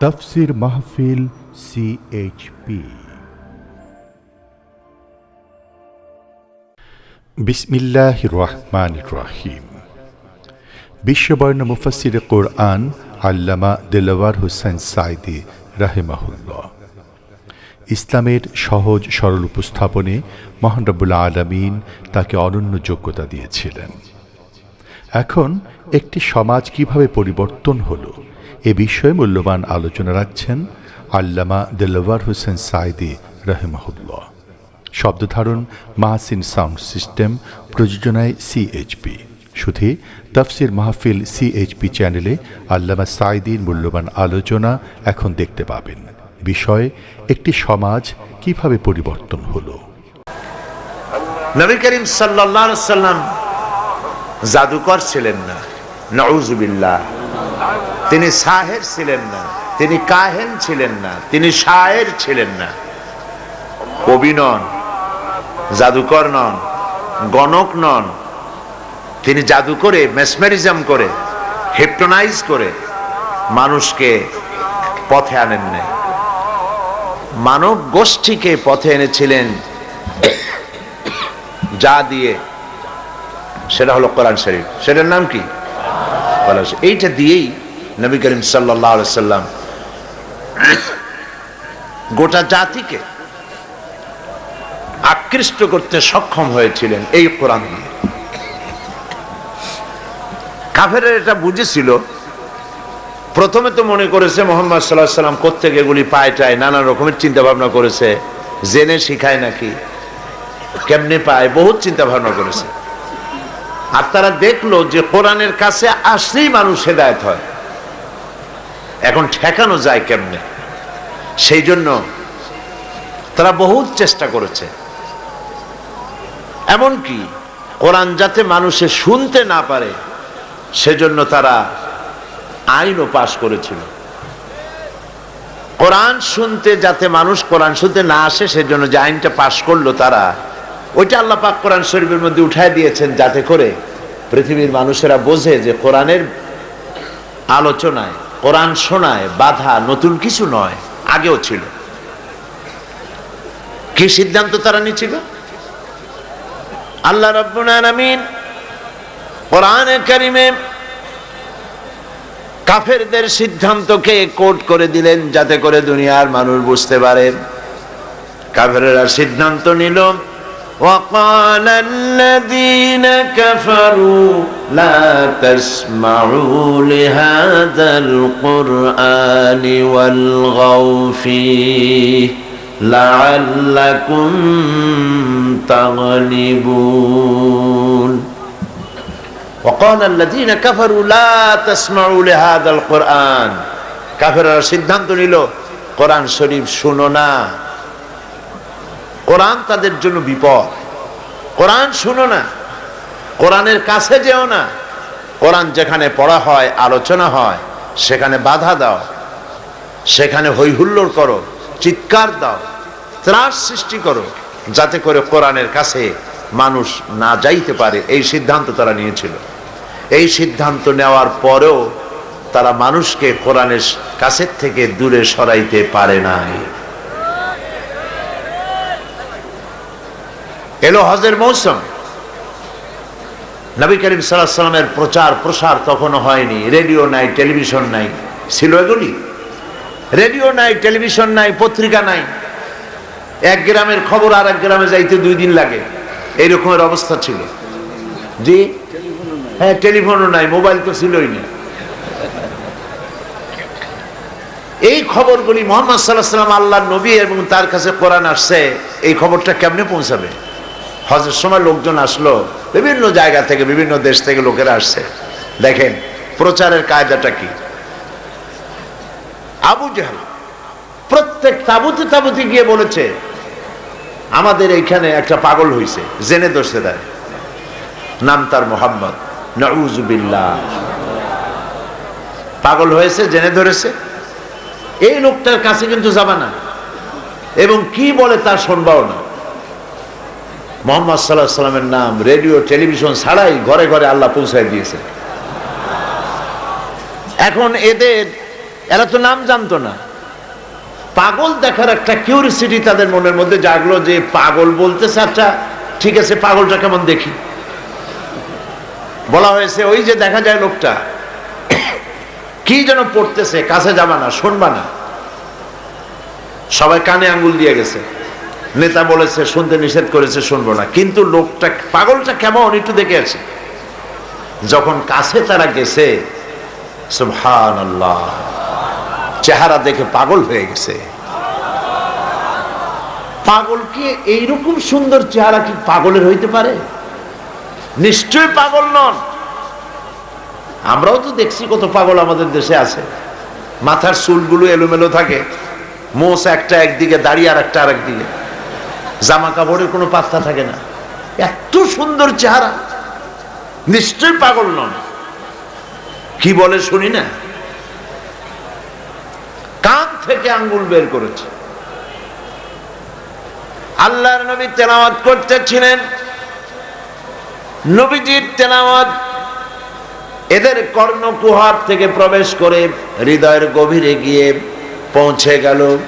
তফসির মাহফিল সিএইচপি বিসমিল্লাহ রহমান রাহিম। বিশ্ববর্ণ মুফাসির কোরআন আল্লামা দেলাওয়ার হুসেন সাইদি রাহেমাহুল্লাহ। ইসলামের সহজ, সরল উপস্থাপনে মহান রব্বুল আলমিন তাকে অনন্য যোগ্যতা দিয়েছিলেন। এখন একটি সমাজ কীভাবে পরিবর্তন হলো এ বিষয়ে মূল্যবান আলোচনা রাখছেন আল্লামা দেলাওয়ার হোসেন সাইদি রহেমাহুল্লাহ। শব্দধারণ মাহসিন সাউন্ড সিস্টেম, প্রযোজনায় সিএইচপি শুধু তফসির মাহফিল সিএইচপি চ্যানেলে আল্লামা সাইদির মূল্যবান আলোচনা এখন দেখতে পাবেন। বিষয়, একটি সমাজ কীভাবে পরিবর্তন হলো। নবী করিম সাল্লাম জাদুকর ছিলেন না। নউজুবিল্লাহ। তিনি সাহের ছিলেন না, তিনি কাহেন ছিলেন না, তিনি শায়ের ছিলেন না। কবি নন, জাদুকর নন, গণক নন। তিনি জাদু করে, মেসমেরিজম করে, হিপটোনাইজ করে মানুষকে পথে আনেন নাই। মানব গোষ্ঠীকে পথে এনেছিলেন যা দিয়ে, সেটা হলো কোরআন শরীফ। সেটার নাম কি? এইটা দিয়েই নবী করিম সাল্লাহ সাল্লাম, গোটা জাতিকে আকৃষ্ট করতে সক্ষম হয়েছিলেন এই কোরআন দিয়ে। কাফেরের এটা বুঝেছিল। প্রথমে তো মনে করেছে মোহাম্মদ সাল্লাহ সাল্লাম কোথেকে এগুলি পায় টায় নানা রকমের চিন্তা ভাবনা করেছে, জেনে শিখায় নাকি, কেমনে পায়, বহুত চিন্তা ভাবনা করেছে। আর তারা দেখল যে কোরআনের কাছে আসলেই মানুষ হেদায়ত হয়। এখন ঠেকানো যায় কেমনে? সেই জন্য তারা বহুত চেষ্টা করেছে। এমনকি কোরআন যাতে মানুষে শুনতে না পারে, সেজন্য তারা আইনও পাশ করেছিল। কোরআন শুনতে যাতে মানুষ কোরআন শুনতে না আসে, সেজন্য যে আইনটা পাশ করল তারা, ওইটা আল্লাহ পাক কোরআন শরীফের মধ্যে উঠায় দিয়েছেন যাতে করে পৃথিবীর মানুষেরা বোঝে যে কোরআনের আলোচনায় কোরআন শোনায়, বাধা নতুন কিছু নয়, আগেও ছিল। কি সিদ্ধান্ত তারা নিয়েছিল? আল্লাহ রব্বুল কোরআনে কারিমে কাফেরদের সিদ্ধান্তকে কোট করে দিলেন যাতে করে দুনিয়ার মানুষ বুঝতে পারে। কাফেরেরা সিদ্ধান্ত নিল وقال الذين كفروا لا تسمعوا لهذا القرآن والغوا فيه لعلكم تغلبون وقال الذين كفروا لا تسمعوا لهذا القرآن কাফেররা সিদ্ধান্ত নিল কোরআন শরীফ শুনো না কোরআন তাদের জন্য বিপদ। কোরআন শুনো না। কোরআনের কাছে যেও না। কোরআন যেখানে পড়া হয়, আলোচনা হয়, সেখানে বাধা দাও। সেখানে হৈহুল্লোড় করো, চিৎকার দাও, ত্রাস সৃষ্টি করো, যাতে করে কোরআনের কাছে মানুষ না যাইতে পারে। এই সিদ্ধান্ত তারা নিয়েছিল। এই সিদ্ধান্ত নেওয়ার পরেও তারা মানুষকে কোরআনের কাছের থেকে দূরে সরাইতে পারে নাই। এলো হজের মৌসুম। নবী করিম সাল্লামের প্রচার, প্রসার তখনও হয়নি। রেডিও নাই, টেলিভিশন নাই। ছিল এগুলি। রেডিও নাই, টেলিভিশন নাই, পত্রিকা নাই। এক গ্রামের খবর আর এক গ্রামে যাইতে দুই দিন লাগে। এই রকমের অবস্থা ছিল। জি? হ্যাঁ টেলিফোনও নাই, মোবাইল তো ছিলই না। এই খবরগুলি মোহাম্মদ সাল্লাহ সাল্লাম আল্লাহ নবী এবং তার কাছে কোরআন আসছে, এই খবরটা কেমনে পৌঁছাবে? হজের সময় লোকজন আসলো, বিভিন্ন জায়গা থেকে, বিভিন্ন দেশ থেকে লোকেরা আসছে। দেখেন, প্রচারের কায়দাটা কি? আবু জাহাল প্রত্যেক তাবুতে তাবুতে গিয়ে বলেছে, আমাদের এইখানে একটা পাগল হয়েছে জেনে দোষে দেয় নাম তার মোহাম্মদ নউজুবিল্লাহ পাগল হয়েছে, জেনে ধরেছে। এই লোকটার কাছে কিন্তু যাবা না। এবং কি বলে তা শুনবাও না। মোহাম্মদ সাল্লাহ সাল্লামের নাম রেডিও, টেলিভিশন ছাড়াই ঘরে ঘরে আল্লাহ পৌঁছায় দিয়েছে এখন এদের, এরা তো নাম জানতো না। পাগল দেখার একটা কিউরিসিটি তাদের মনের মধ্যে জাগলো যে পাগল বলতেছে আচ্ছা ঠিক আছে, পাগলটা কেমন দেখি? বলা হয়েছে, ওই যে দেখা যায় লোকটা, কি যেন পড়তেছে, কাছে যাবা না, শুনবা না। সবাই কানে আঙ্গুল দিয়ে গেছে। নেতা বলেছে, শুনতে নিষেধ করেছে, শুনব না। কিন্তু লোকটা, পাগলটা কেমন, একটু দেখে আছে যখন কাছে তারা গেছে চেহারা দেখে পাগল হয়ে গেছে। পাগল কি এইরকম সুন্দর চেহারা কি পাগলের হইতে পারে? নিশ্চয় পাগল নন। আমরাও তো দেখছি কত পাগল আমাদের দেশে আছে। মাথার চুলগুলো এলোমেলো থাকে। মোষ একটা একদিকে দাঁড়িয়ে আর একটা আরেক দিকে জামা কাপড়ের কোনো পাত্তা থাকে না। এত সুন্দর চেহারা। নিশ্চয় পাগল নন। কি বলে শুনি না? কান থেকে আঙ্গুল বের করেছে। আল্লাহর নবী তেলাওয়াত করতেছিলেন। নবীজির তেলাওয়াত এদের কর্ণকুহার থেকে প্রবেশ করে হৃদয়ের গভীরে গিয়ে পৌঁছে গেল।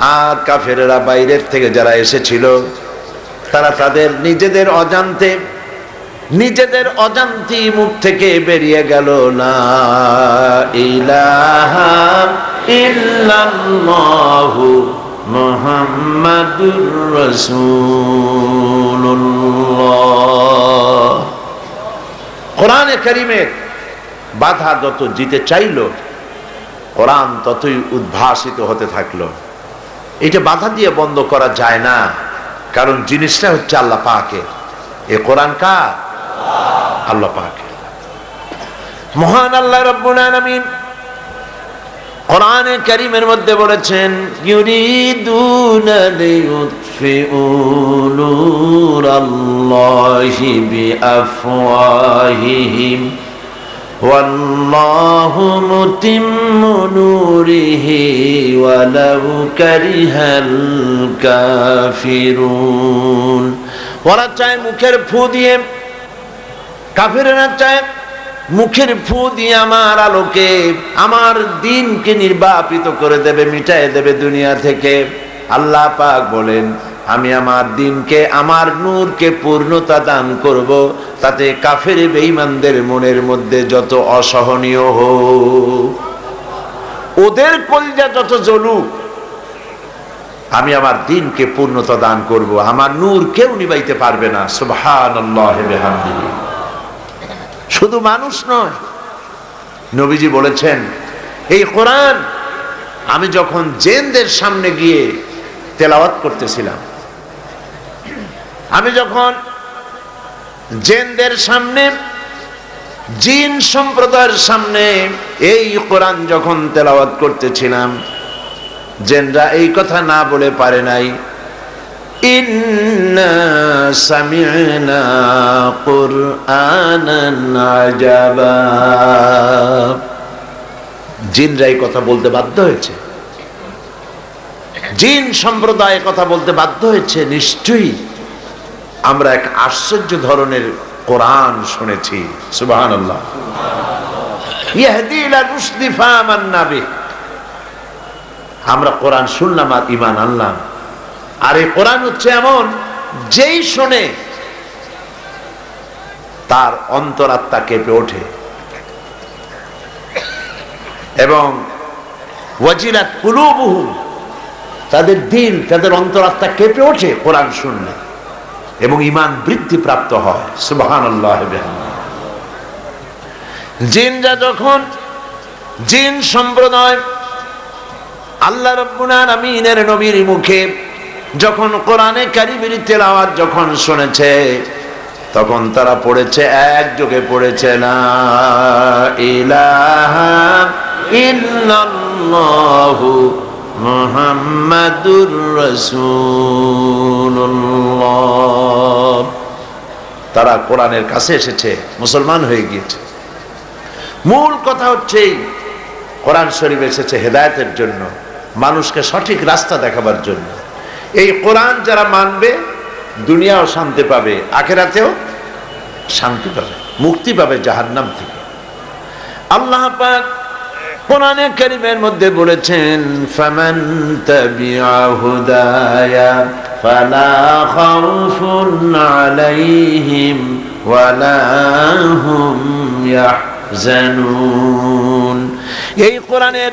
আর কাফেরেরা বাইরের থেকে যারা এসেছিল, তারা তাদের নিজেদের অজান্তে, নিজেদের অজান্তি মুখ থেকে বেরিয়ে গেল না ইলাহা কোরআনে করিমের বাধা যত জিতে চাইল, কোরআন ততই উদ্ভাসিত হতে থাকল। এটা বাধা দিয়ে বন্ধ করা যায় না। কারণ জিনিসটা হচ্ছে আল্লাহ পাকে। এ কোরআন কার? আল্লাহ পাকে। মহান আল্লাহ রব্বুল কোরআনে কারীমের মধ্যে বলেছেন, ইউরিদুনা والله متم نوره ولو كره الكافرون ওরা চায় মুখের ফু দিয়ে কাফেরেরা চায় মুখের ফু দিয়ে আমার আলোকে আমার দিনকে নির্বাপিত করে দেবে মিটাই দেবে দুনিয়া থেকে আল্লাহ পাক বলেন আমি আমার দিনকে, আমার নূরকে পূর্ণতা দান করব, তাতে কাফের বেঈমানদের মনের মধ্যে যত অসহনীয় হোক। ওদের কলজা যত জ্বলুক, আমি আমার দিনকে পূর্ণতা দান করব। আমার নূর কেউ নিবাইতে পারবে না। সুবহানাল্লাহ শুধু মানুষ নয়, নবীজি বলেছেন, এই কোরআন আমি যখন জেনদের সামনে গিয়ে তেলাওয়াত করতেছিলাম আমি যখন জেনদের সামনে, জিন সম্প্রদায়ের সামনে এই কোরআন যখন তেলাওয়াত করতেছিলাম, জেনরা এই কথা না বলে পারে নাই। জিনরা এই কথা বলতে বাধ্য হয়েছে। জিন সম্প্রদায় কথা বলতে বাধ্য হয়েছে, নিশ্চয়ই। আমরা এক আশ্চর্য ধরনের কোরআন শুনেছি আমরা কোরআন শুনলাম আর ইমান আনলাম। আর এই কোরআন হচ্ছে এমন, যেই শোনে তার অন্তরাত্মা কেঁপে ওঠে। এবং ওয়াজিলাত কুলুবুহুম, তাদের দিল, তাদের অন্তরাত্মা কেঁপে ওঠে কোরআন শুনলে। এবং ইমান বৃদ্ধি প্রাপ্ত হয় সুবাহান জিনরা যখন জিন সম্প্রদায় আল্লাহ রব্বুল আলামিনের নবীর মুখে যখন কোরআনে কারিমের তেলাওয়াত যখন শুনেছে, তখন তারা পড়েছে, একযোগে পড়েছে না মুহাম্মাদুর রাসূলুল্লাহ। তারা কোরআনের কাছে এসেছে, মুসলমান হয়ে গিয়েছে। মূল কথা হচ্ছে কোরআন শরীফ এসেছে হেদায়েতের জন্য, মানুষকে সঠিক রাস্তা দেখাবার জন্য। এই কোরআন যারা মানবে, দুনিয়াও শান্তি পাবে, আখেরাতেও শান্তি পাবে, মুক্তি পাবে জাহান্নাম থেকে। আল্লাহ পাক কোরআনে কারিমের মধ্যে বলেছেন, ফামান তাবিআ হুদায়া ফালা খাউফুন আলাইহিম ওয়ালা হুম ইয়াহজানুন। এই কোরআনের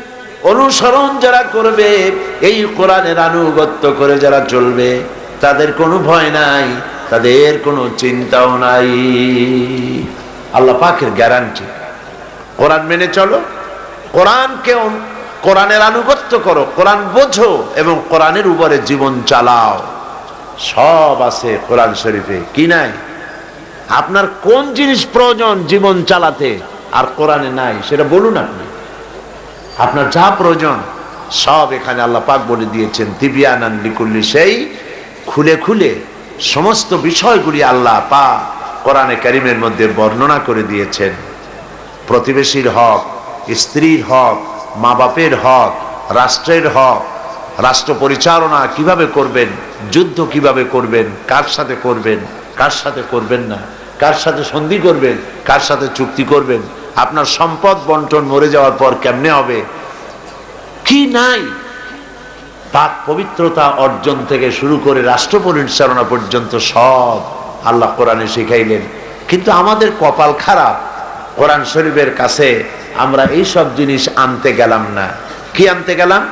অনুসরণ যারা করবে, এই কোরআনের আনুগত্য করে যারা চলবে, তাদের কোনো ভয় নাই, তাদের কোনো চিন্তাও নাই। আল্লাহ পাকের গ্যারান্টি কোরআন মেনে চলো। কোরআনকে কোরআনের আনুগত্য করো, কোরআন বোঝো এবং কোরআনের উপরে জীবন চালাও। সব আছে কোরআন শরীফে, কি নাই? আপনার কোন জিনিস প্রয়োজন জীবন চালাতে আর কোরআনে নাই, সেটা বলুন আপনি। আপনার যা প্রয়োজন, সব এখানে আল্লাহ পাক বলে দিয়েছেন দিবিয়ানান লিকুল্লি সেই, খুলে খুলে সমস্ত বিষয়গুলি আল্লাহ পা কোরআনে কারিমের মধ্যে বর্ণনা করে দিয়েছেন। প্রতিবেশীর হক স্ত্রীর হক, মা বাপের হক, রাষ্ট্রের হক, রাষ্ট্র পরিচালনা কীভাবে করবেন, যুদ্ধ কীভাবে করবেন, কার সাথে করবেন, কার সাথে করবেন না, কার সাথে সন্ধি করবেন, কার সাথে চুক্তি করবেন, আপনার সম্পদ বন্টন মরে যাওয়ার পর কেমনে হবে? কি নাই? পাক পবিত্রতা অর্জন থেকে শুরু করে রাষ্ট্র পরিচালনা পর্যন্ত সব আল্লাহ কোরআনে শিখাইলেন। কিন্তু আমাদের কপাল খারাপ। কোরআন শরীফের কাছে আমরা এই সব জিনিস আনতে গেলাম না। কি আনতে গেলাম?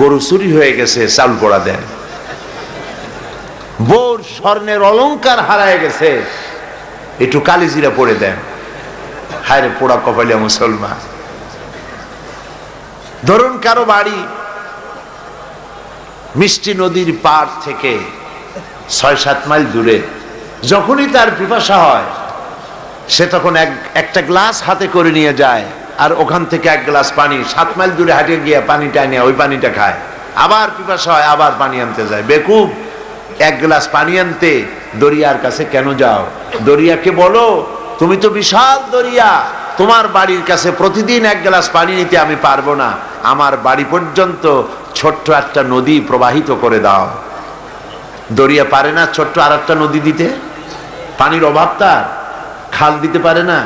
গরু চুরি হয়ে গেছে, চাল পোড়া দেন। বোর স্বর্ণের অলংকার হারায় গেছে, একটু কালিজিরা পড়ে দেন। হায় পোড়া কপালিয়া মুসলমান। ধরুন কারও বাড়ি মিষ্টি নদীর পার থেকে ছয় সাত মাইল দূরে, যখনই তার পিপাসা হয় সে তখন এক, একটা গ্লাস হাতে করে নিয়ে যায় আর ওখান থেকে এক গ্লাস পানি, সাত মাইল দূরে হাঁটিয়ে গিয়ে পানিটা নিয়ে, ওই পানিটা খায়। আবার পিপাসা হয়, আবার পানি আনতে যায়। বেকুব, এক গ্লাস পানি আনতে দরিয়ার কাছে কেন যাও? দরিয়াকে বলো, তুমি তো বিশাল দরিয়া। তোমার বাড়ির কাছে প্রতিদিন এক গ্লাস পানি নিতে আমি পারব না। আমার বাড়ি পর্যন্ত ছোট্ট একটা নদী প্রবাহিত করে দাও। দরিয়া পারে না ছোট্ট আর একটা নদী দিতে? পানির অভাব তার। খাল দিতে পারে না,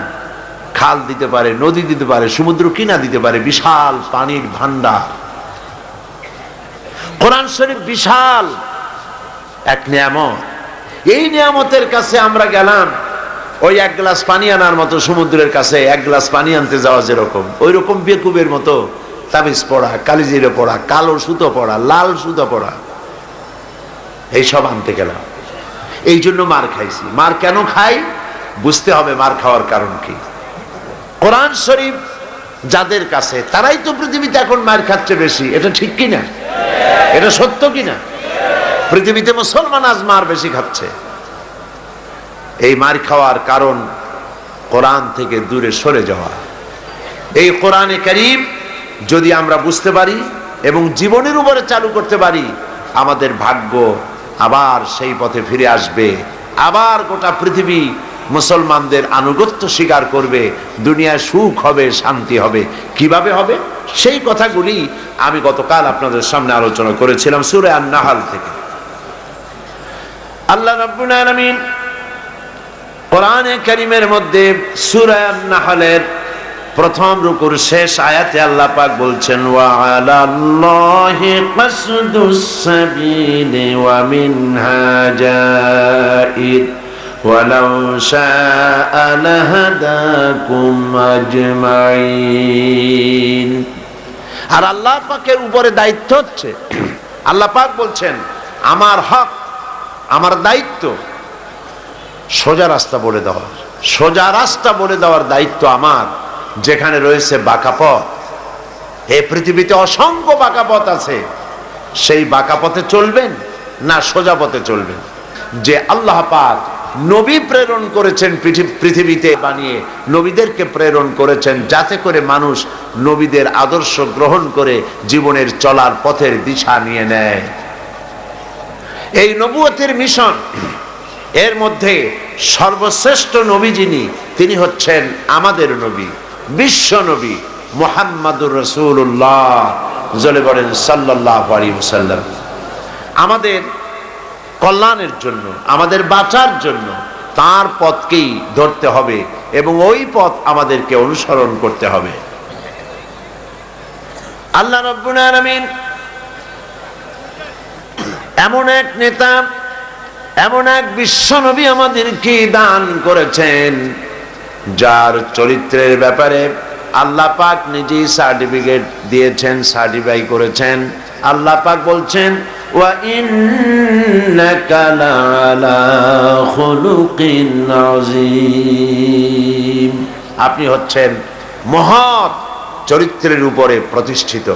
খাল দিতে পারে, নদী দিতে পারে, সমুদ্র কিনা দিতে পারে, বিশাল পানির ভান্ডার কোরআন শরীফ বিশাল এক নিয়ামত। এই নিয়ামতের কাছে আমরা গেলাম, ওই এক গ্লাস পানি আনার মতো, সমুদ্রের কাছে এক গ্লাস পানি আনতে যাওয়া যেরকম। ওই রকম বেকুবের মতো তাবিজ পড়া, কালিজিরে পড়া, কালো সুতো পড়া, লাল সুতো পড়া। এইসব আনতে গেলাম। এই জন্য মার খাইছি। মার কেন খাই? বুঝতে হবে মার খাওয়ার কারণ কি। কোরআন শরীফ যাদের কাছে, তারাই তো পৃথিবীতে এখন মার খাচ্ছে বেশি। এটা ঠিক কিনা? এটা সত্য কিনা? পৃথিবীতে মুসলমান আজ মার বেশি খাচ্ছে। এই মার খাওয়ার কারণ কোরআন থেকে দূরে সরে যাওয়া। এই কোরআনে করিম যদি আমরা বুঝতে পারি এবং জীবনের উপরে চালু করতে পারি, আমাদের ভাগ্য আবার সেই পথে ফিরে আসবে। আবার গোটা পৃথিবী মুসলমানদের আনুগত্য স্বীকার করবে, দুনিয়ায় সুখ হবে, শান্তি হবে। কীভাবে হবে? সেই কথাগুলি আমি গতকাল আপনাদের সামনে আলোচনা করেছিলাম সুরে নাহাল থেকে। আল্লাহ রাব্বুল আলামিন কোরআনে কারিমের মধ্যে সূরা আন-নাহলের প্রথম রুকুর শেষ আয়াতে আল্লাহ পাক বলছেন, ওয়া আলাল্লাহি কাসদুস সাবিলি ওয়া মিনহা জাইদ। ولو شاء لهداكم أجمعين আর আল্লাহ পাকের উপরে দায়িত্ব হচ্ছে আল্লাহ পাক বলছেন আমার হক আমার দায়িত্ব সোজা রাস্তা বলে দেওয়ার সোজা রাস্তা বলে দেওয়ার দায়িত্ব আমার যেখানে রয়েছে বাঁকা পথ এই পৃথিবীতে অসংখ্য বাঁকা পথ আছে সেই বাঁকা পথে চলবেন না সোজা পথে চলবেন যে আল্লাহ পাক নবী প্রেরণ করেছেন পৃথি- পৃথিবীতে বানিয়ে। নবীদেরকে প্রেরণ করেছেন যাতে করে মানুষ নবীদের আদর্শ গ্রহণ করে জীবনের চলার পথের দিশা নিয়ে নেয়। এই নবুয়তের মিশন, এর মধ্যে সর্বশ্রেষ্ঠ নবী যিনি, তিনি হচ্ছেন আমাদের নবী, বিশ্ব নবী মোহাম্মদুর রসুল্লাহ জলে বলেন সাল্লাহ আলী সাল্লাম আমাদের কল্যাণের জন্য, আমাদের বাঁচার জন্য তার পথকেই ধরতে হবে এবং ওই পথ আমাদেরকে অনুসরণ করতে হবে। আল্লাহ রব্বুল এমন এক নেতা, এমন এক বিশ্বনবী আমাদেরকে দান করেছেন, যার চরিত্রের ব্যাপারে আল্লাহ পাক নিজেই সার্টিফিকেট দিয়েছেন, সার্টিফাই করেছেন। আল্লাহ পাক বলছেন আপনি হচ্ছেন মহৎ চরিত্রের উপরে প্রতিষ্ঠিত।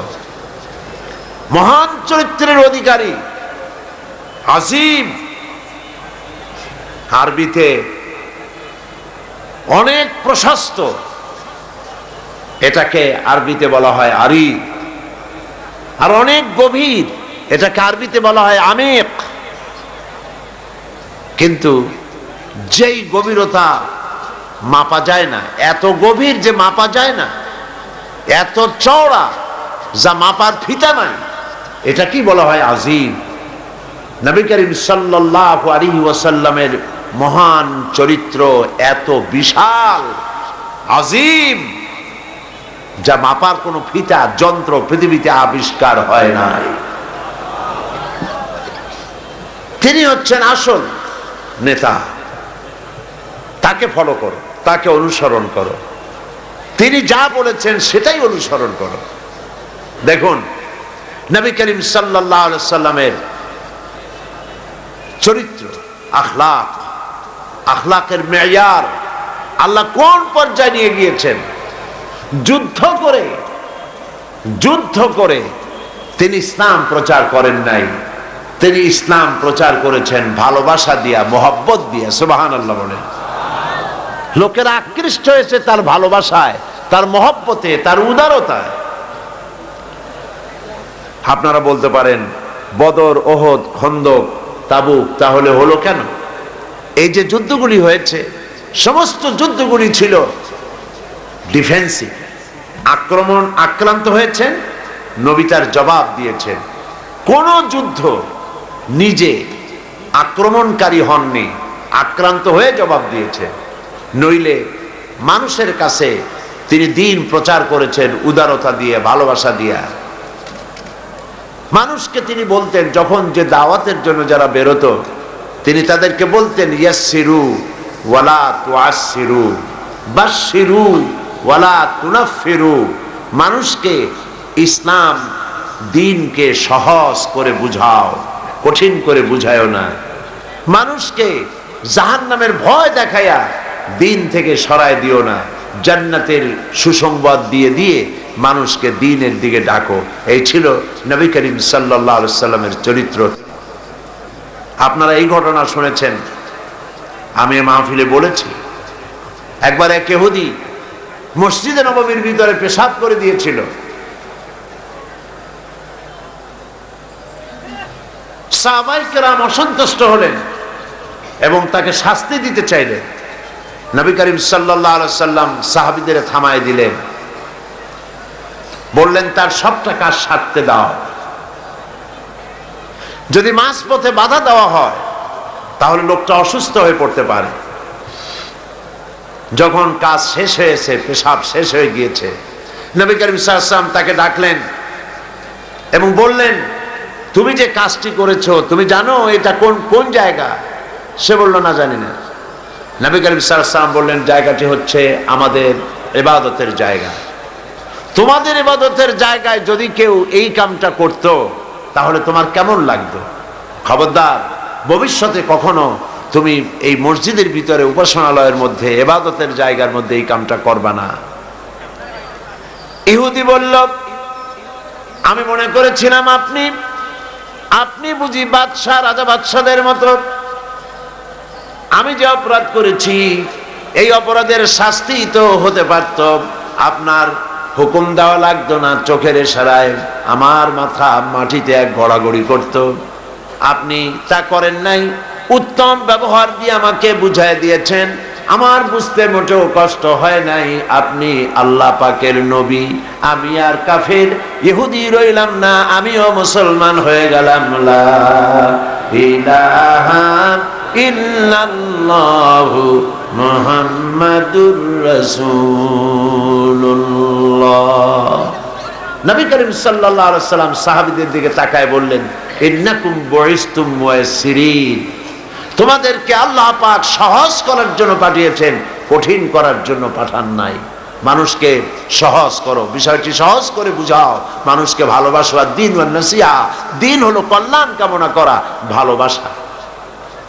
মহান চরিত্রের অধিকারী। আজিম আরবিতে অনেক প্রশস্ত। এটাকে আরবিতে বলা হয় আরি আর অনেক গভীর। এটাকে আরবিতে বলা হয় আমেক। কিন্তু যেই গভীরতা মাপা যায় না, এত গভীর যে মাপা যায় না, এত চওড়া যা মাপার ফিতা নাই, এটা কি বলা হয় আজিম? নবী করিম সাল্লাল্লাহু আলাইহি ওয়াসাল্লামের মহান চরিত্র এত বিশাল, আজিম। যা মাপার কোনো ফিতা, যন্ত্র পৃথিবীতে আবিষ্কার হয় নাই। তিনি হচ্ছেন আসল নেতা। তাকে ফলো করো, তাকে অনুসরণ করো। তিনি যা বলেছেন সেটাই অনুসরণ করো। দেখুন, নবী করিম সাল্লামের চরিত্র, আখলাক, আখলাকের মেয়ার, আল্লাহ কোন পর্যায়ে নিয়ে গিয়েছেন? যুদ্ধ করে যুদ্ধ করে তিনি ইসলাম প্রচার করেন নাই। তিনি ইসলাম প্রচার করেছেন ভালোবাসা দিয়া, মোহব্বত দিয়া সুবাহান আল্লাহ বলেন। লোকেরা আকৃষ্ট হয়েছে তার ভালোবাসায়, তার মহব্বতে, তার উদারতায়। আপনারা বলতে পারেন, বদর, ওহদ, খন্দক, তাবুক, তাহলে হলো কেন? এই যে যুদ্ধগুলি হয়েছে, সমস্ত যুদ্ধগুলি ছিল ডিফেন্সিভ আক্রমণ আক্রান্ত হয়েছেন, নবী তার জবাব দিয়েছেন। কোন যুদ্ধ নিজে আক্রমণকারী হননি, আক্রান্ত হয়ে জবাব দিয়েছেন। নইলে মানুষের কাছে তিনি দিন প্রচার করেছেন, উদারতা দিয়ে, ভালোবাসা দিয়া। মানুষকে তিনি বলতেন, যখন যে দাওয়াতের জন্য যারা বেরোতো, তিনি তাদেরকে বলতেন ইয়াসিরু ওয়ালা তুয়াসিরু বাসিরু ওয়ালা তুনাফিরু, মানুষকে ইসলাম দিনকে সহজ করে বুঝাও, কঠিন করে বুঝায়ও না। মানুষকে জাহান নামের ভয় দেখাইয়া দিন থেকে সরায় দিও না। জান্নাতের সুসংবাদ দিয়ে দিয়ে মানুষকে দিনের দিকে ডাকো। এই ছিল নবী করিম সাল্লাহ সাল্লামের চরিত্র। আপনারা এই ঘটনা শুনেছেন। আমি মাহফিলে বলেছি, একবার এক কেহুদি মসজিদে নবমীর ভিতরে পেশাব করে দিয়েছিল। অসন্তুষ্ট হলেন এবং তাকে শাস্তি দিতে চাইলেন। নবী করিম সাল্লাম সাহাবিদের থামায় দিলেন। বললেন, তার সবটা কাজ সারতে দাও। যদি মাছ পথে বাধা দেওয়া হয়, তাহলে লোকটা অসুস্থ হয়ে পড়তে পারে। যখন কাজ শেষ হয়েছে, পেশাব শেষ হয়ে গিয়েছে, নবী করিম সাল্লাম তাকে ডাকলেন এবং বললেন, তুমি যে কাজটি করেছ, তুমি জানো এটা কোন কোন জায়গা? সে বলল, না জানি না। নবী করিম সাল্লাম বললেন, জায়গাটি হচ্ছে আমাদের এবাদতের জায়গা। তোমাদের এবাদতের জায়গায় যদি কেউ এই কামটা করত, তাহলে তোমার কেমন লাগতো? খবরদার, ভবিষ্যতে কখনো তুমি এই মসজিদের ভিতরে উপাসনালয়ের মধ্যে, এবাদতের জায়গার মধ্যে এই কামটা করবা না। ইহুদি বলল, আমি মনে করেছিলাম আপনি আপনি বুঝি বাদশাহ, রাজা বাদশাদের মতো। আমি যে অপরাধ করেছি, এই অপরাধের শাস্তি তো হতে পারত। আপনার হুকুম দেওয়া লাগতো না, চোখের ইশারায় আমার মাথা মাটিতে এক গড়াগড়ি করত। আপনি তা করেন নাই উত্তম ব্যবহার দিয়ে আমাকে বুঝাই দিয়েছেন। আমার বুঝতে মোটেও কষ্ট হয় নাই, আপনি আল্লাহ পাকের নবী, আমি আর কাফের, ইহুদি রইলাম না, আমিও মুসলমান হয়ে গেলাম। ইল্লাল্লাহু মুহাম্মাদুর রাসূলুল্লাহ। নবী করিম সাল্লাল্লাহু আলাইহি সাল্লাম সাহাবীদের দিকে তাকায় বললেন, ইন্নাকুম বুইসতুম তোমাদেরকে আল্লাহ পাক সহজ করার জন্য পাঠিয়েছেন, কঠিন করার জন্য পাঠান নাই। মানুষকে সহজ করো, বিষয়টি সহজ করে বুঝাও। মানুষকে ভালোবাসো দিন নসিহা। দিন হলো কল্যাণ কামনা করা, ভালোবাসা।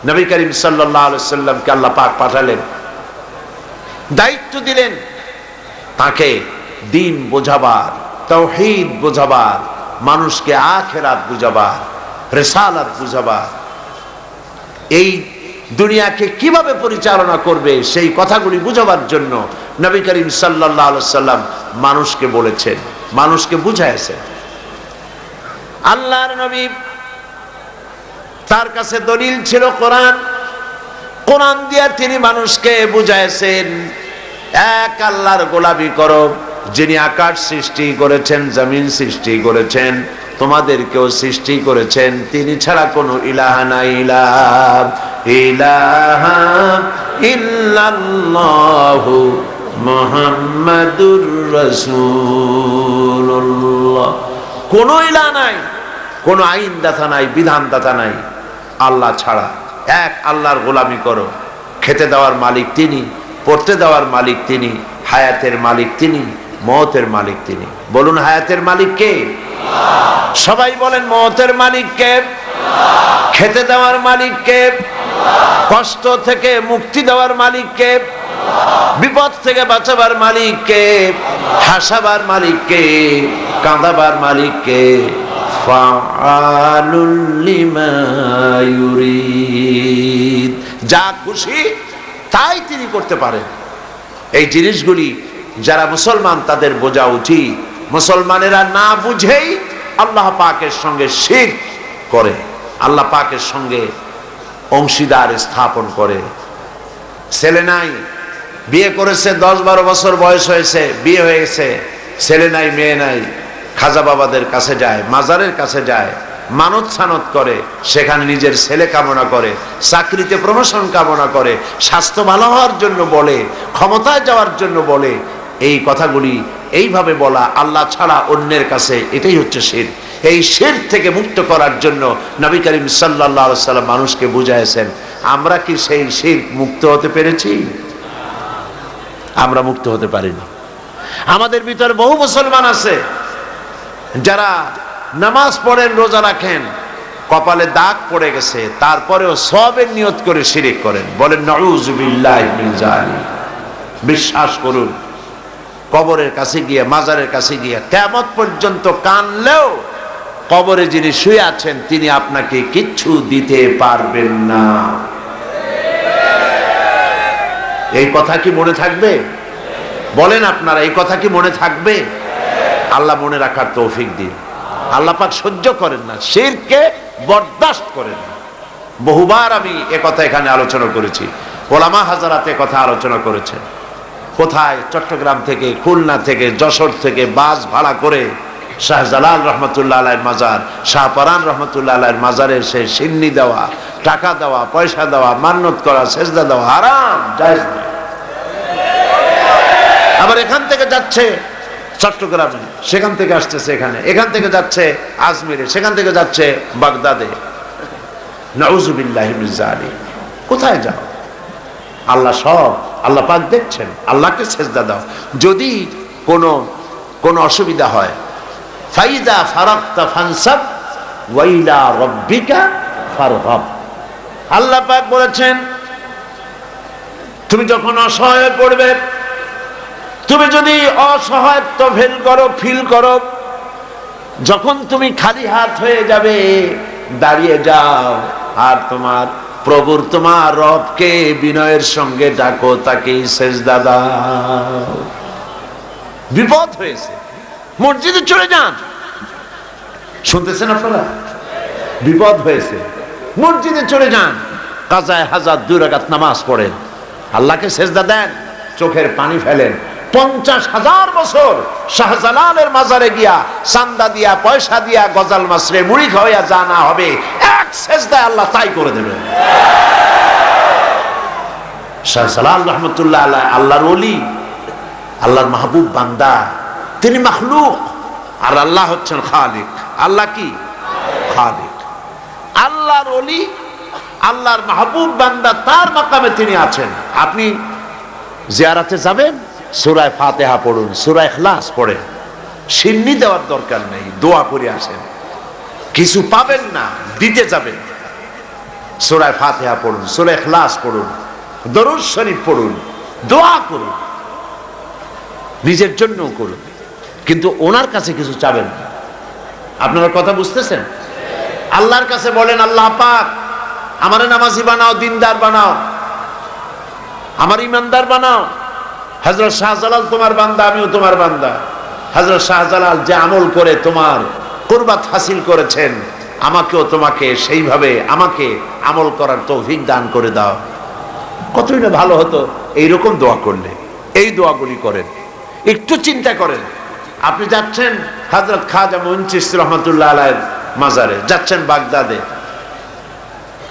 নবী করিম আলাইহি সাল্লামকে আল্লাহ পাক পাঠালেন। দায়িত্ব দিলেন তাকে দিন বোঝাবার, তৌহিদ বোঝাবার, মানুষকে আখেরাত বুঝাবার, রেসালাত বুঝাবার। এই দুনিয়াকে কীভাবে পরিচালনা করবে সেই কথাগুলি বুঝাবার জন্য নবী করিম সাল্লাহ সাল্লাম মানুষকে বলেছেন, মানুষকে বুঝাইছেন আল্লাহর নবী তার কাছে দলিল ছিল কোরআন। কোরআন দিয়া তিনি মানুষকে বুঝাইছেন এক আল্লাহর গোলামি করো, যিনি আকাশ সৃষ্টি করেছেন, জমিন সৃষ্টি করেছেন তোমাদেরকেও সৃষ্টি করেছেন। তিনি ছাড়া কোনো ইলাহা নাই, ইলাহ, ইলাহা ইল্লাল্লাহু মুহাম্মাদুর রাসূলুল্লাহ। কোনো ইলাহ নাই, কোন আইন দাতা নাই বিধান দাতা নাই। আল্লাহ ছাড়া। এক, আল্লাহর গোলামি করো। খেতে দেওয়ার মালিক তিনি, পড়তে দেওয়ার মালিক তিনি, হায়াতের মালিক তিনি, মতের মালিক তিনি। বলুন, হায়াতের মালিক কে? সবাই বলেন, মতের মালিক কে? খেতে দেওয়ার মালিক কে? কষ্ট থেকে মুক্তি দেওয়ার মালিক কে? বিপদ থেকে বাঁচাবার মালিক কে? হাসাবার মালিক কে? কাঁদাবার মালিক কে? ফাআলুল লিমা ইউরিদ। যা খুশি তাই তিনি করতে পারেন। এই জিনিসগুলি যারা মুসলমান তাদের বোঝা উচিত। মুসলমানেরা না বুঝেই আল্লাহ পাকের সঙ্গে শির করে, আল্লাহ পাকের সঙ্গে অংশীদার স্থাপন করে। ছেলে নাই, বিয়ে করেছে দশ বারো বছর বয়স হয়েছে, বিয়ে হয়েছে ছেলে নাই, মেয়ে নাই, খাজা বাবাদের কাছে যায়, মাজারের কাছে যায়, মানত ছানত করে, সেখানে নিজের ছেলে কামনা করে, চাকরিতে প্রমোশন কামনা করে, স্বাস্থ্য ভালো হওয়ার জন্য বলে, ক্ষমতায় যাওয়ার জন্য বলে, এই কথাগুলি এইভাবে বলা আল্লাহ ছাড়া অন্যের কাছে এটাই হচ্ছে শির। এই শির থেকে মুক্ত করার জন্য নবী করিম সাল্লাহ সাল্লাম মানুষকে বুঝাইছেন আমরা কি সেই শির মুক্ত হতে পেরেছি? আমরা মুক্ত হতে পারিনি। আমাদের ভিতর বহু মুসলমান আছে, যারা নামাজ পড়েন, রোজা রাখেন, কপালে দাগ পড়ে গেছে, তারপরেও সবের নিয়ত করে শিরিক করেন। বলেন নজুবিল্লাহ বিশ্বাস করুন কবরের কাছে গিয়ে, মাজারের কাছে গিয়ে কেমত পর্যন্ত কানলেও কবরে যিনি শুয়ে আছেন, তিনি আপনাকে কিচ্ছু দিতে পারবেন না। এই কথা কি মনে থাকবে? বলেন আপনারা, এই কথা কি মনে থাকবে? আল্লাহ মনে রাখার তৌফিক দিন। আল্লাহ পাক সহ্য করেন না, শিরকে বরদাস্ত করেন না। বহুবার আমি কথা এখানে আলোচনা করেছি। ওলামা হাজারাতে কথা আলোচনা করেছেন। কোথায়? চট্টগ্রাম থেকে, খুলনা থেকে, যশোর থেকে, বাস ভাড়া করে শাহজালাল রহমতুল্লাহ আলাইয়ের মাজার, শাহপরান রহমতুল্লাহ আলাইয়ের মাজারের সে সিন্নি দেওয়া, টাকা দেওয়া, পয়সা দেওয়া মান্যত করা, সেজদা দেওয়া আরাম জায়েজ। আবার এখান থেকে যাচ্ছে চট্টগ্রামে, সেখান থেকে আসতেছে এখানে, এখান থেকে যাচ্ছে আজমিরে, সেখান থেকে যাচ্ছে বাগদাদে। নজুবিল্লাহ কোথায় যাও? আল্লাহ সব আল্লাহ পাক দেখছেন, আল্লাহকে সেজদা দাও। যদি কোনো কোনো অসুবিধা হয় ফাইদা ফারাক্তা ফানসাব, ওয়াইলা রব্বিকা ফারহাব আল্লাহ পাক বলেছেন, তুমি যখন অসহায় পড়বে, তুমি যদি অসহায়ত্ব ফিল করো ফিল করো, যখন তুমি খালি হাত হয়ে যাবে, দাঁড়িয়ে যাও, আর তোমার প্রভুর তোমার রবকে বিনয়ের সঙ্গে ডাকো তাকে শেষ দাদা বিপদ হয়েছে। মসজিদে চলে যান। শুনতেছেন আপনারা? বিপদ হয়েছে। মসজিদে চলে যান। কাজায় হাজার দুই রাকাত নামাজ পড়েন। আল্লাহকে সেজদা দেন। চোখের পানি ফেলেন। পঞ্চাশ হাজার বছর শাহজালালের মাজারে গিয়া চান্দা দিয়া, পয়সা দিয়া গজাল মাসরে মুড়ি খাওয়াইয়া জানা হবে, এক সেজদায় আল্লাহ তাই করে দেবেন শাহজালাল রহমতুল্লাহ আল্লাহ আল্লাহর অলি আল্লাহর মাহবুব বান্দা, তিনি মাখলুক, আর আল্লাহ হচ্ছেন খালিক। আল্লাহ কি? খালিক। আল্লাহর অলি আল্লাহর মাহবুব বান্দা, তার মাকামে তিনি আছেন। আপনি জিয়ারাতে যাবেন? সুরায় ফাতেহা পড়ুন, সুরায় খ্লাস পড়েন। সিন্নি দেওয়ার দরকার নেই, দোয়া করে আসেন। কিছু পাবেন না, দিতে যাবেন। সুরায় ফাতেহা পড়ুন, সুরায় খ্লাস পড়ুন, দরুদ শরীফ পড়ুন, দোয়া করুন। নিজের জন্যও করুন, কিন্তু ওনার কাছে কিছু চাবেন আপনারা কথা বুঝতেছেন? আল্লাহর কাছে বলেন, আল্লাহ পাক, আমার নামাজি বানাও, দিনদার বানাও, আমার ইমানদার বানাও। হজরত শাহজালাল তোমার বান্দা, আমিও তোমার বান্দা। হজরত শাহজালাল যে আমল করে তোমার কুরবাত হাসিল করেছেন, আমাকেও তোমাকে সেইভাবে, আমাকে আমল করার তৌফিক দান করে দাও। কতই না ভালো হতো এইরকম দোয়া করলে, এই দোয়াগুলি করেন। একটু চিন্তা করেন, আপনি যাচ্ছেন হজরত খাজা মঞ্চিস রহমতুল্লাহ আলাইয়ের মাজারে, যাচ্ছেন বাগদাদে।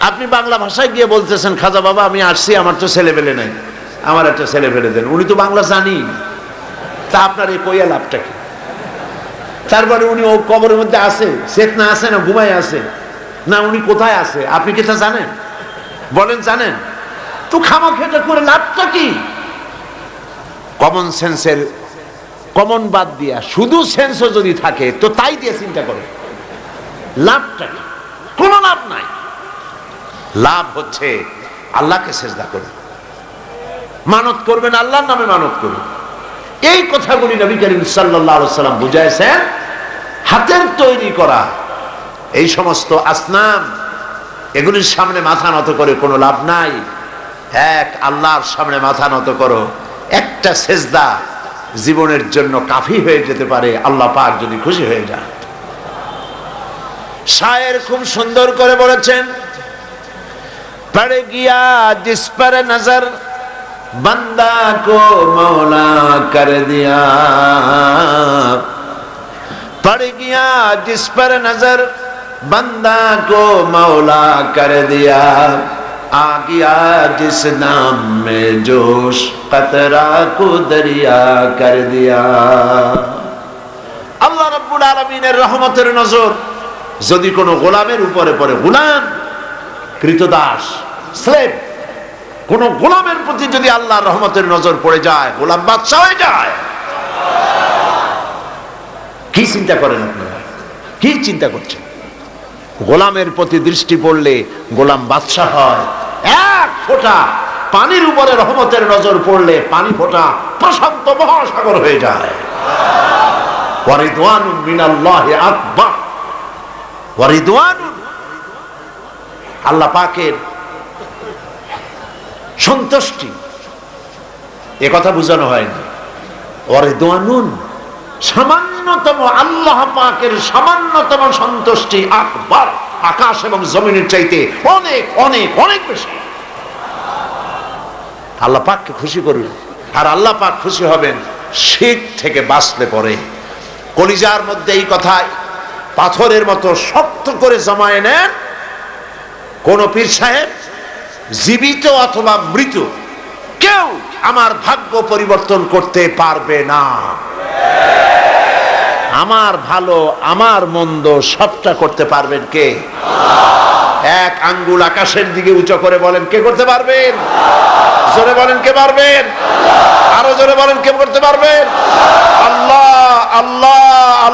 আপনি বাংলা ভাষায় গিয়ে বলতেছেন, খাজা বাবা, আমি আসছি, আমার তো ছেলে পেলে নাই। আমার একটা ছেলে ফেলে দেন। উনি তো বাংলা জানি। তা আপনার এই কইয়া লাভটা কি? তারপরে উনি ও কবরের মধ্যে আছে চেতনা আছে না ঘুমায় আছে? না উনি কোথায় আছে? আপনি কি তা জানেন? বলেন, জানেন? তো খামা খেটে করে লাভটা কি? কমন সেন্সের কমন বাদ দিয়া, শুধু সেন্সও যদি থাকে, তো তাই দিয়ে চিন্তা করে। লাভটা কি? কোনো লাভ নাই। লাভ হচ্ছে আল্লাহকে সেজদা করুন মানত করবেন, আল্লাহর নামে মানত করবেন। এই কথাগুলি নবী করিম সাল্লাম বুঝাইছেন, হাতের তৈরি করা, এই সমস্ত আসনাম এগুলির সামনে মাথা নত করে কোনো লাভ নাই। এক, আল্লাহর সামনে মাথা নত করো। একটা সেজদা জীবনের জন্য কাফি হয়ে যেতে পারে, আল্লাহ পাক যদি খুশি হয়ে যান। শায়ের খুব সুন্দর করে বলেছেন, পড়ে গিয়া জিস পরে নজর बंदा को मौला कर दिया पड़ गया जिस पर नजर बंदा को मौला कर दिया आ गया जिस नाम में जोश कतरा को दरिया कर दिया আল্লাহ রব্বুল আলমিনের রহমতের নজর যদি কোনো গোলামের উপরে পড়ে গোলাম কৃতদাস স্লেভ কোন গোলামের প্রতি যদি আল্লাহর রহমতের নজর পড়ে যায়, গোলাম বাদশাহ হয়ে যায়। কি চিন্তা করেন আপনারা? কি চিন্তা করছেন? গোলামের প্রতি দৃষ্টি পড়লে গোলাম বাদশাহ হয়। এক ফোঁটা পানির উপরে রহমতের নজর পড়লে পানি ফোঁটা প্রশান্ত মহাসাগর হয়ে যায়। আল্লাহ পাকের সন্তুষ্টি। এ কথা বোঝানো হয়নি। ওরে দোয়ানুন সামান্যতম আল্লাহ পাকের সামান্যতম সন্তুষ্টি আকবার। আকাশ এবং জমিনের চাইতে অনেক অনেক অনেক বেশি। আল্লাহ পাককে খুশি করুন। আর আল্লাহ পাক খুশি হবেন, শীত থেকে বাঁচলে পরে। কলিজার মধ্যে এই কথায় পাথরের মতো শক্ত করে জমায়ে নেন কোন পীর সাহেব। জীবিত অথবা মৃত, কেউ আমার ভাগ্য পরিবর্তন করতে পারবে না। আমার ভালো, আমার মন্দ সবটা করতে পারবেন কে? এক আঙ্গুল আকাশের দিকে উঁচু করে বলেন, কে করতে পারবেন? জোরে বলেন, কে পারবেন? আরও জোরে বলেন, কে করতে পারবেন? আল্লাহ আল্লাহ